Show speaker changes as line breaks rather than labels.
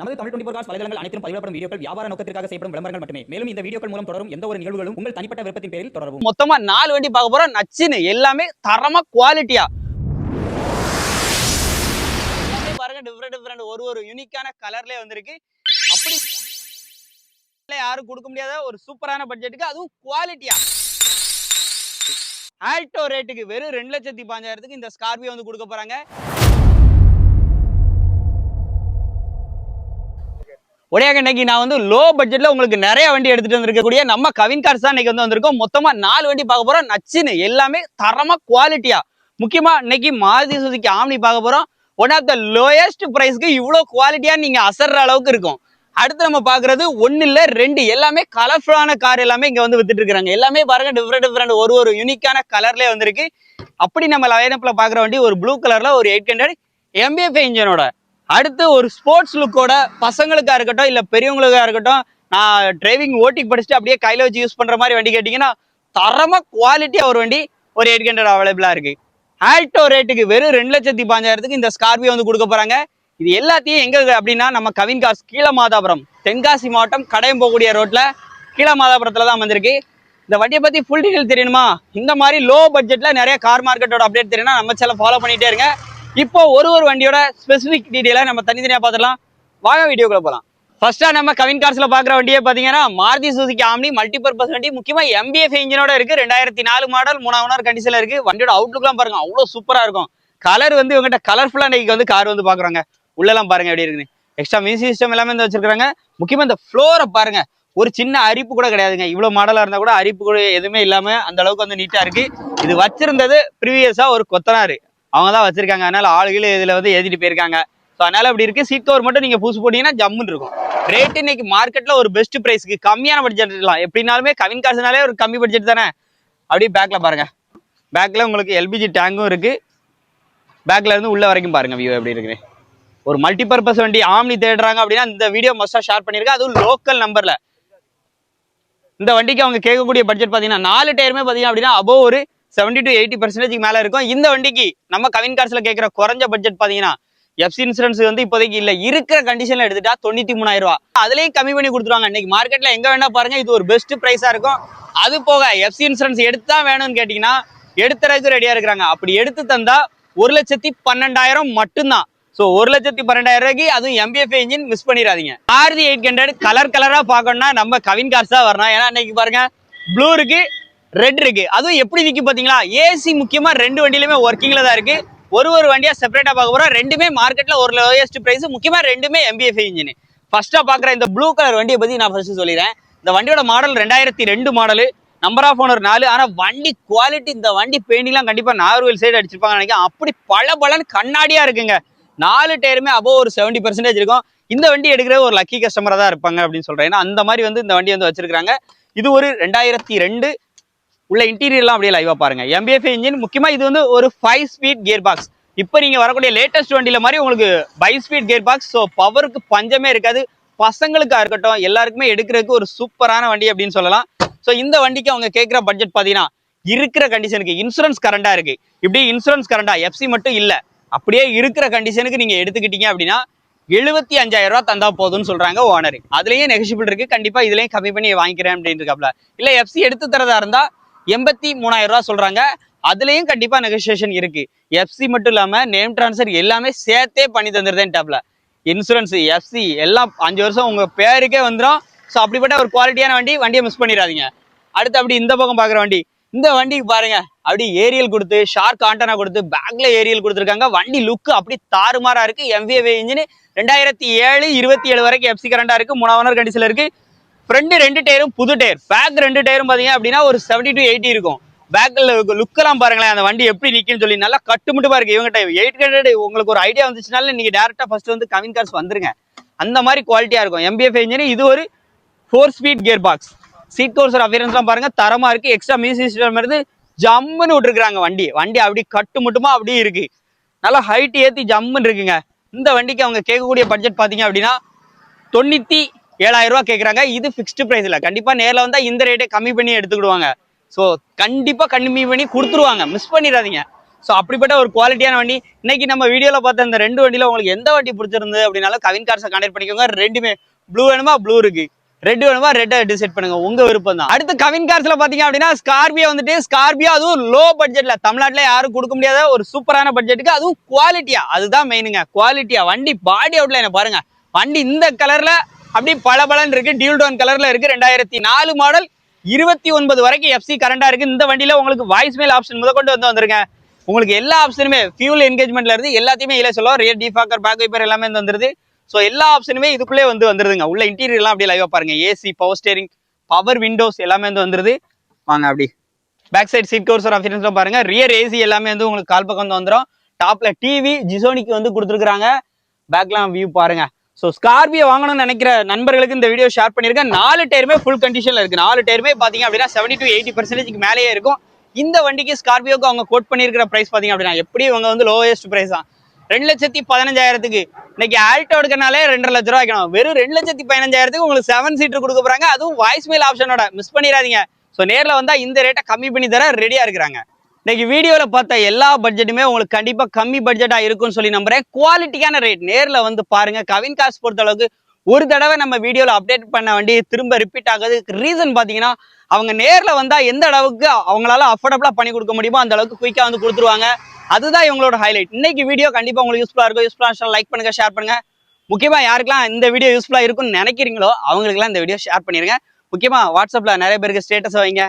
நமது Tamil twenty cos வலைதளங்கள் அனைத்தும் பதிவிடப்படும் வீடியோக்கள் வியாபார நோக்கத்திற்காக செய்யப்படும் விளம்பரங்கள் மட்டுமே. மேலும் இந்த வீடியோக்கள் மூலம் தொடரும் எந்த ஒரு நிகழ்வுகளும் உங்கள் தனிப்பட்ட விருப்பத்தின் பேரில் தொடரும்
மொத்தமா நாலு வண்டி பார்க்க போறோம். நச்சுன்னு எல்லாமே தரமா குவாலிட்டியா பாருங்க டிஃப்ரெண்ட் டிஃப்ரெண்ட் ஒரு ஒரு யூனிக்கான கலர்லயே வந்திருக்கு. அப்படி யாரும் கொடுக்க முடியாத ஒரு சூப்பரான பட்ஜெட்டுக்கு அதுவும் குவாலிட்டியா ஆல்டோ ரேட்டுக்கு வெறும் ரெண்டு லட்சத்தி பாஞ்சாயிரத்துக்கு இந்த ஸ்கார்பியோ வந்து கொடுக்க போறாங்க. ஒரே இன்னைக்கு நான் வந்து லோ பட்ஜெட்ல உங்களுக்கு நிறைய வண்டி எடுத்துட்டு வந்திருக்கக்கூடிய நம்ம கவின் கார்ஸ் தான் இன்னைக்கு வந்து வந்திருக்கோம். மொத்தமா நாலு வண்டி பார்க்க போறோம். நச்சுன்னு எல்லாமே தரமா குவாலிட்டியா முக்கியமா இன்னைக்கு மாருதி சுசுகி ஆம்னி பார்க்க போறோம். ஒன் ஆஃப் த லோயஸ்ட் பிரைஸ்க்கு இவ்வளோ குவாலிட்டியா நீங்க அசர்ற அளவுக்கு இருக்கும். அடுத்து நம்ம பாக்குறது ஒன்னு இல்ல ரெண்டு. எல்லாமே கலர்ஃபுல்லான கார் எல்லாமே இங்க வந்து வித்துட்டு இருக்காங்க. எல்லாமே பாருங்க டிஃப்ரெண்ட் டிஃப்ரெண்ட் ஒரு ஒரு யூனிக்கான கலர்லயே வந்திருக்கு. அப்படி நம்ம லைனப்ல பாக்குற வண்டி ஒரு ப்ளூ கலர்ல ஒரு எயிட் ஹண்ட்ரட் எம்பிஎஃப் இன்ஜினோட அடுத்து ஒரு ஸ்போர்ட்ஸ் லுக்கோட பசங்களுக்காக இருக்கட்டும் இல்லை பெரியவங்களுக்காக இருக்கட்டும் நான் டிரைவிங் ஓட்டிங் படிச்சுட்டு அப்படியே கையில் வச்சு யூஸ் பண்ணுற மாதிரி வண்டி கேட்டிங்கன்னா தரமாக குவாலிட்டியாக ஒரு வண்டி ஒரு எயிட் ஹண்ட்ரட் அவைலபிளாக இருக்குது ஆல்டோ ரேட்டுக்கு வெறும் ரெண்டு லட்சத்தி பாஞ்சாயிரத்துக்கு இந்த ஸ்கார்பியோ வந்து கொடுக்க போகிறாங்க இது எல்லாத்தையும் எங்கே அப்படின்னா நம்ம கவின் காஸ் கீழமாதாபுரம் தென்காசி மாவட்டம் கடையம் போகக்கூடிய ரோட்டில் கீழே மாதாபுரத்தில் தான் வந்திருக்கு. இந்த வண்டியை பற்றி ஃபுல் டீட்டெயில் தெரியணுமா? இந்த மாதிரி லோ பட்ஜெட்டில் நிறைய கார் மார்க்கெட்டோட அப்டேட் தெரியணும்னா நம்ம சேனல் ஃபாலோ பண்ணிட்டே இருங்க. இப்போ ஒரு ஒரு வண்டியோட ஸ்பெசிபிக் டீட்டெயிலாக நம்ம தனித்தனியாக பார்த்துடலாம். வாங்க வீடியோக்குள்ள போகலாம் ஃபர்ஸ்ட்டாக நம்ம கவின் கார்ஸ்ல பார்க்குற வண்டியே பார்த்தீங்கன்னா மாருதி சுசுகி ஆம்னி மல்டிபர்பஸ் வண்டி. முக்கியமாக எம்பிஎஃப் இன்ஜினோட இருக்கு. ரெண்டாயிரத்தி நாலு மாடல் மூணாவது நாள் கண்டிஷனில் இருக்குது வண்டியோட அவுட்லுக்லாம் பாருங்க அவ்வளோ சூப்பராக இருக்கும். கலர் வந்து இவங்ககிட்ட கலர்ஃபுல்லாக இன்றைக்கி வந்து கார் வந்து பார்க்குறாங்க. உள்ளெல்லாம் பாருங்க எப்படி இருக்குன்னு. எக்ஸ்ட்ரா மியூசிக் சிஸ்டம் எல்லாமே வந்து வச்சிருக்காங்க முக்கியமாக இந்த ஃப்ளோரை பாருங்க. ஒரு சின்ன அரிப்பு கூட கிடையாதுங்க. இவ்வளோ மாடலாக இருந்தால் கூட அரிப்பு கூட எதுவுமே இல்லாமல் அந்த அளவுக்கு வந்து நீட்டாக இருக்கு. இது வச்சிருந்தது ப்ரீவியஸாக ஒரு கொத்தனார். அவங்க தான் வச்சிருக்காங்க. அதனால ஆளுகள் இதில் வந்து எழுதிட்டு போயிருக்காங்க. ஸோ அதனால அப்படி இருக்கு. சீட் கவர் மட்டும் நீங்க புதுசு போட்டீங்கன்னா ஜம்முன்னு இருக்கும். ரேட் இன்னைக்கு மார்க்கெட்ல ஒரு பெஸ்ட் பிரைஸ்க்கு கம்மியான பட்ஜெட் இருக்கலாம். எப்படினாலுமே கவின் காசுனாலே ஒரு கம்மி பட்ஜெட் தானே? அப்படியே பேக்ல பாருங்க. பேக்ல உங்களுக்கு எல்பிஜி டேங்கும் இருக்கு. பேக்ல இருந்து உள்ள வரைக்கும் பாருங்க வியூ எப்படி இருக்குது ஒரு மல்டிபர்பஸ் வண்டி ஆம்னி தேடுறாங்க அப்படின்னா இந்த வீடியோ மஸ்டா ஷேர் பண்ணியிருக்கேன். அதுவும் லோக்கல் நம்பர்ல இந்த வண்டிக்கு அவங்க கேட்கக்கூடிய பட்ஜெட் பார்த்தீங்கன்னா நாலு டயருமே பார்த்தீங்கன்னா அப்படின்னா அபோவ் ஒரு செவன்டி டு எயிட்டி பர்சன்டேஜ் மேலே இருக்கும். இந்த வண்டிக்கு நம்ம கவின் கார்ஸ்ல கேட்குற குறைஞ்ச பட்ஜெட் பார்த்தீங்கன்னா எஃப்சி இன்சூரன்ஸ் வந்து இப்போதைக்கு இல்லை. இருக்கிற கண்டிஷன்ல எடுத்துட்டா தொண்ணூத்தி மூணாயிரம் ரூபா. அதுலயும் கம்மி பண்ணி கொடுத்துருவாங்க. இன்னைக்கு மார்க்கெட்ல எங்க வேணா பாருங்க இது ஒரு பெஸ்ட் பிரைஸா இருக்கும். அது போக எஃப்சி இன்சூரன்ஸ் எடுத்தா வேணும்னு கேட்டீங்கன்னா எடுத்துறதுக்கு ரெடியா இருக்கிறாங்க. அப்படி எடுத்து தந்தா ஒரு லட்சத்தி பன்னெண்டாயிரம் மட்டும்தான். ஸோ ஒரு லட்சத்தி பன்னெண்டாயிரம் ரூபாய்க்கு அதுவும் எம்பிஎஃப் இன்ஜின் மிஸ் பண்ணிடாதீங்க. ஆர்தி எயிட் ஹண்ட்ரட் கலர் கலரா பார்க்கணும்னா நம்ம கவின் கார்ஸ் தான் வரணும். ஏன்னா இன்னைக்கு பாருங்க ப்ளூ இருக்கு ரெட் இருக்கு. அதுவும் எப்படி நிற்கும் பார்த்தீங்களா ஏசி முக்கியமாக ரெண்டு வண்டியிலுமே ஒர்க்கிங்கில் தான் இருக்கு. ஒரு ஒரு வண்டியாக செப்பரேட்டாக பார்க்க போகிறோம் ரெண்டுமே மார்க்கெட்டில் ஒரு லோயஸ்ட் ப்ரைஸ் முக்கியமாக ரெண்டுமே எம்பிஎஃப் இன்ஜின் ஃபஸ்ட்டாக பார்க்குற இந்த ப்ளூ கலர் வண்டியை பற்றி நான் ஃபர்ஸ்ட் சொல்லிடுறேன். இந்த வண்டியோட மாடல் ரெண்டாயிரத்தி ரெண்டு மாடலு நம்பர் ஆஃப் ஓனர் நாலு. ஆனால் வண்டி குவாலிட்டி இந்த வண்டி பெயிண்டிங்லாம் கண்டிப்பாக நார்வல் சைடு அடிச்சிருப்பாங்க நினைக்கிறேன். அப்படி பல பலன் கண்ணாடியாக இருக்குங்க. நாலு டயருமே அபோவ் ஒரு செவன்டி பர்சன்டேஜ் இருக்கும். இந்த வண்டி எடுக்கிற ஒரு லக்கி கஸ்டமராக தான் இருப்பாங்க அப்படின்னு சொல்கிறேன் ஏன்னா அந்த மாதிரி வந்து இந்த வண்டி வந்து வச்சிருக்காங்க இது ஒரு ரெண்டாயிரத்தி ரெண்டு உள்ள இன்டீரியர்லாம் அப்படியே லைவா பாருங்க. எம்பிஎஃப் இன்ஜின் முக்கியமா இது வந்து ஒரு ஃபைவ் ஸ்பீட் கியர் பாக்ஸ் இப்போ நீங்க வரக்கூடிய லேட்டஸ்ட் வண்டியில மாதிரி உங்களுக்கு five speed gear box so பவருக்கு பஞ்சமே இருக்காது. பசங்களுக்கா இருக்கட்டும் எல்லாருக்குமே எடுக்கிறதுக்கு ஒரு சூப்பரான வண்டி அப்படின்னு சொல்லலாம். ஸோ இந்த வண்டிக்கு அவங்க கேட்குற பட்ஜெட் பார்த்தீங்கன்னா இருக்கிற கண்டிஷனுக்கு இன்சூரன்ஸ் கரண்டா இருக்கு. இப்படி இன்சூரன்ஸ் கரண்டா எஃப்சி மட்டும் இல்ல. அப்படியே இருக்கிற கண்டிஷனுக்கு நீங்க எடுத்துக்கிட்டீங்க அப்படின்னா எழுபத்தி அஞ்சாயிரம் ரூபா தந்தா போதும்னு சொல்றாங்க ஓனர் அதுலயும் நெகசிபிள் இருக்கு. கண்டிப்பா இதுலயும் கம்மி பண்ணி வாங்கிக்கிறேன் அப்படின்னு இருக்காப்ல. இல்ல எஃப்சி எடுத்து தரதா இருந்தா எண்பத்தி மூணாயிரம் ரூபா சொல்றாங்க. அதுலயும் கண்டிப்பா நெகோசியேஷன் இருக்கு. எஃப்சி மட்டும் இல்லாம நேம் டிரான்ஸ்ஃபர் எல்லாமே சேர்த்தே பண்ணி தந்துருதேன் டாப்ல இன்சூரன்ஸ் எஃப்சி எல்லாம் அஞ்சு வருஷம் உங்க பேருக்கே வந்துடும் ஸோ அப்படிப்பட்ட ஒரு குவாலிட்டியான வண்டி வண்டியை மிஸ் பண்ணிடாதீங்க. அடுத்து அப்படி இந்த பக்கம் பாக்குற வண்டி. இந்த வண்டிக்கு பாருங்க. அப்படி ஏரியல் கொடுத்து ஷார்க் ஆண்டனா கொடுத்து பேக்ல ஏரியல் கொடுத்துருக்காங்க. வண்டி லுக்கு அப்படி தாறுமாறா இருக்கு. எம்விஏ இன்ஜின் ரெண்டாயிரத்தி ஏழு இருபத்தி ஏழு வரைக்கும் எஃப்சி கரண்டா இருக்கு. மூணாவது கண்டிஷன்ல இருக்கு. ஃப்ரண்ட் ரெண்டு டயரும் புது டயர் பேக் ரெண்டு டயரும் பாத்தீங்க அப்படின்னா ஒரு செவன்டி டு எயிட்டி இருக்கும். பேக்கில் லுக்கெல்லாம் பாருங்களேன் அந்த வண்டி எப்படி நிற்கின்னு சொல்லி நல்லா கட்டுமுட்டுமா இருக்கு இவங்ககிட்ட எயிட் ஹண்ட்ரட் உங்களுக்கு ஒரு ஐடியா வந்துச்சுனால நீங்க டேரக்டா ஃபர்ஸ்ட் வந்து கவின் கார்ஸ் வந்துருங்க. அந்த மாதிரி குவாலிட்டியா இருக்கும். எம்பிஎஃப் இன்ஜின் இது ஒரு four speed gear box seat cover அப்பியரன்ஸ்லாம் பாருங்க. தரமா இருக்கு. எக்ஸ்ட்ரா மியூசிக் சிஸ்டம் இருந்து ஜம்முன்னு விட்டுருக்குறாங்க வண்டி. வண்டி அப்படி கட்டுமுட்டுமா அப்படியே இருக்கு. நல்லா ஹைட் ஏற்றி ஜம்முன்னு இருக்குங்க. இந்த வண்டிக்கு அவங்க கேட்கக்கூடிய பட்ஜெட் பார்த்தீங்க அப்படின்னா தொண்ணூற்றி ஏழாயிரம் ரூபா கேட்குறாங்க இது ஃபிக்ஸ்டு ப்ரைஸில் கண்டிப்பாக நேரில் வந்தால் இந்த ரேட்டை கம்மி பண்ணி எடுத்துக்கிடுவாங்க. ஸோ கண்டிப்பாக கம்மி பண்ணி கொடுத்துருவாங்க. மிஸ் பண்ணிடாதீங்க. ஸோ அப்படிப்பட்ட ஒரு குவாலிட்டியான வண்டி. இன்னைக்கு நம்ம வீடியோவில் பார்த்த இந்த ரெண்டு வண்டியில உங்களுக்கு எந்த வண்டி பிடிச்சிருந்து அப்படின்னாலும் கவின் கார்ஸை கான்டெக்ட் பண்ணிக்கோங்க. ரெண்டுமே ப்ளூ வேணுமா? ப்ளூ இருக்கு. ரெட் வேணுமா? ரெட்டை டிசைட் பண்ணுங்க. உங்க விருப்பம் தான். அடுத்து கவின் கார்ஸ்ல பாத்தீங்க அப்படின்னா ஸ்கார்பியோ வந்துட்டு ஸ்கார்பியோ அதுவும் லோ. பட்ஜெட்ல தமிழ்நாட்டில் யாரும் கொடுக்க முடியாத ஒரு சூப்பரான பட்ஜெட்டுக்கு அதுவும் குவாலிட்டியா அதுதான் மெயினுங்க குவாலிட்டியா வண்டி பாடி அவுட்ல என்ன பாருங்க. வண்டி இந்த கலர்ல அப்படி பளபளன்னு இருக்கு. டியூல் டோன் கலர்ல இருக்கு. ரெண்டாயிரத்தி நாலு மாடல் இருபத்தி ஒன்பது வரைக்கும் எஃப்சி கரண்டா இருக்கு. இந்த வண்டியில உங்களுக்கு வாய்ஸ் மேல் ஆப்ஷன் முத கொண்டு வந்து வந்துருங்க உங்களுக்கு எல்லா ஆப்ஷனுமே ஃபியூல் என்கேஜ்மெண்ட்ல இருந்து எல்லாத்தையுமே இல்லை சொல்லுவோம் ரியர் டிஃபாக்கர் பேக் வைப்பர் எல்லாமே வந்து வந்துருது. ஸோ எல்லா ஆப்ஷனுமே இதுக்குள்ளே வந்து வந்துருதுங்க. உள்ள இன்டீரியர்லாம் அப்படி அப்படியே லைவா பாருங்க. AC power steering power windows எல்லாமே வந்து வந்துருது. வாங்க அப்படி. பேக் சைடு சீட் கவர்ஸ் ஆஃபீஸ்லாம் பாருங்க. ரியர் ஏசி எல்லாமே வந்து உங்களுக்கு கால் பக்கம் வந்து வந்துடும் டாப்ல டிவி ஜிசோனிக்கு வந்து கொடுத்துருக்காங்க பேக்லாம் வியூ பாருங்க. ஸோ ஸ்கார்பியோ வாங்கணும்னு நினைக்கிற நண்பர்களுக்கு இந்த வீடியோ ஷேர் பண்ணியிருக்கேன். நாலு டயருமே ஃபுல் கண்டிஷனில் இருக்கு. நாலு டயருமே பார்த்தீங்க அப்படின்னா செவன்டி டு எயிட்டி பர்சன்டேஜ்க்கு மேலேயே இருக்கும். இந்த வண்டிக்கு ஸ்கார்பியோக்கு அவங்க கோட் பண்ணியிருக்கிற ப்ரைஸ் பார்த்தீங்க அப்படின்னா எப்படி அவங்க வந்து லோயஸ்ட் ப்ரைஸ் தான் ரெண்டு லட்சத்தி பதினஞ்சாயிரத்துக்கு. இன்னைக்கு ஆல்டோ எடுக்கனாலே ரெண்டரை லட்ச ரூபா வைக்கணும். வெறும் ரெண்டு லட்சத்தி பதினஞ்சாயிரத்துக்கு உங்களுக்கு செவன் சீட்டர் கொடுக்க போறாங்க. அதுவும் வாய்ஸ் மெயில் ஆப்ஷனோட மிஸ் பண்ணிடாதீங்க. ஸோ நேரில் வந்தால் இந்த ரேட்டை கம்மி பண்ணி தர ரெடியா இருக்கிறாங்க. இன்னைக்கு வீடியோவில் பார்த்த எல்லா பட்ஜெட்டுமே உங்களுக்கு கண்டிப்பாக கம்மி பட்ஜெட்டாக இருக்கும்னு சொல்லி நம்புறேன். குவாலிட்டியான ரேட் நேரில் வந்து பாருங்க. கவின் காசு பொறுத்த அளவுக்கு ஒரு தடவை நம்ம வீடியோவில் அப்டேட் பண்ண வேண்டிய திரும்ப ரிப்பீட் ஆகுது ரீசன் பார்த்தீங்கன்னா அவங்க நேரில் வந்தால் எந்த அளவுக்கு அவங்களால அஃபோர்டபுளாக பண்ணி கொடுக்க முடியுமோ அந்த அளவுக்கு குயிக்காக வந்து கொடுத்துருவாங்க. அதுதான் இவங்களோட ஹைலைட் இன்னைக்கு வீடியோ கண்டிப்பாக உங்களுக்கு யூஸ்ஃபுல்லாக இருக்கும். யூஸ்ஃபுல்லாக லைக் பண்ணுங்க ஷேர் பண்ணுங்க. முக்கியமாக யாருக்கெல்லாம் இந்த வீடியோ யூஸ்ஃபுல்லாக இருக்கும்னு நினைக்கிறீங்களோ அவங்களுக்குலாம் இந்த வீடியோ ஷேர் பண்ணிருங்க. முக்கியமாக வாட்ஸ்அப்பில் நிறைய பேருக்கு ஸ்டேட்டஸ் வைங்க.